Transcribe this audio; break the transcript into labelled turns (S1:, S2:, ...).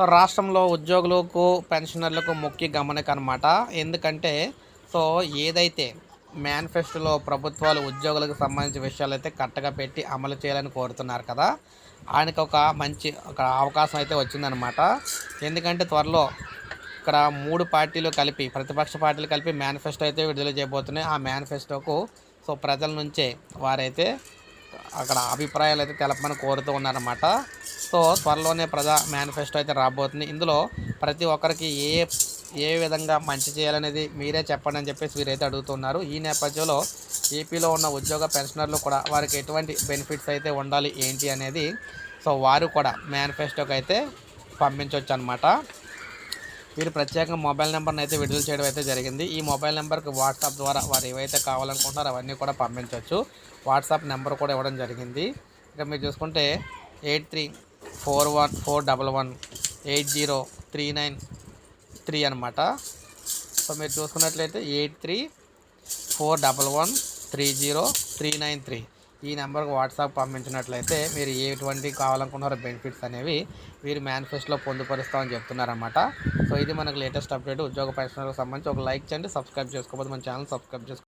S1: So రాష్ట్రంలో ఉద్యోగులకు పెన్షనర్లకు ముఖ్య గమనిక అనమాట ఎందుకంటే సో ఏదైతే మేనిఫెస్టోలో ప్రభుత్వాలు ఉద్యోగులకు సంబంధించిన విషయాలు అయితే కట్టగా పెట్టి అమలు చేయాలని కోరుతున్నారు కదా ఆయనకు ఒక మంచి ఒక అవకాశం అయితే వచ్చిందనమాట. ఎందుకంటే త్వరలో ఇక్కడ మూడు పార్టీలు కలిపి ప్రతిపక్ష పార్టీలు కలిపి మేనిఫెస్టో అయితే విడుదల చేయబోతున్నాయి. ఆ మేనిఫెస్టోకు సో ప్రజల నుంచే వారైతే అక్కడ అభిప్రాయాలు అయితే తెలపమని కోరుతూ ఉన్నారన్నమాట. సో త్వరలోనే ప్రజా మేనిఫెస్టో అయితే రాబోతుంది. ఇందులో ప్రతి ఒక్కరికి ఏ ఏ విధంగా మంచి చేయాలనేది మీరే చెప్పండి అని చెప్పేసి వీరైతే అడుగుతున్నారు ఈ నేపథ్యంలో ఏపీలో ఉన్న ఉద్యోగ పెన్షనర్లు కూడా వారికి ఎటువంటి బెనిఫిట్స్ అయితే ఉండాలి ఏంటి అనేది సో వారు కూడా మేనిఫెస్టోకి అయితే పంపించవచ్చు అనమాట వీరు ప్రత్యేకంగా మొబైల్ నెంబర్ని అయితే విడుదల చేయడం అయితే జరిగింది. ఈ మొబైల్ నెంబర్కి వాట్సాప్ ద్వారా వారు ఏవైతే కావాలనుకుంటున్నారో అవన్నీ కూడా పంపించవచ్చు వాట్సాప్ నెంబర్ కూడా ఇవ్వడం జరిగింది. ఇక మీరు చూసుకుంటే eight three four one four double one eight zero three nine three అనమాట సో మీరు చూసుకున్నట్లయితే eight three four double one three zero three nine three. ఈ నెంబర్కి వాట్సాప్ పంపించినట్లయితే మీరు ఎటువంటి కావాలనుకున్నారో బెనిఫిట్స్ అనేవి వీరు మేనిఫెస్టోలో పొందుపరుస్తామని చెప్తున్నారన్నమాట. సో ఇది మనకు లేటెస్ట్ అప్డేట్. ఉద్యోగ పరిశ్రమలకు సంబంధించి ఒక లైక్ చేయండి సబ్స్క్రైబ్ చేసుకోకపోతే మన ఛానల్ సబ్స్క్రైబ్ చేసుకో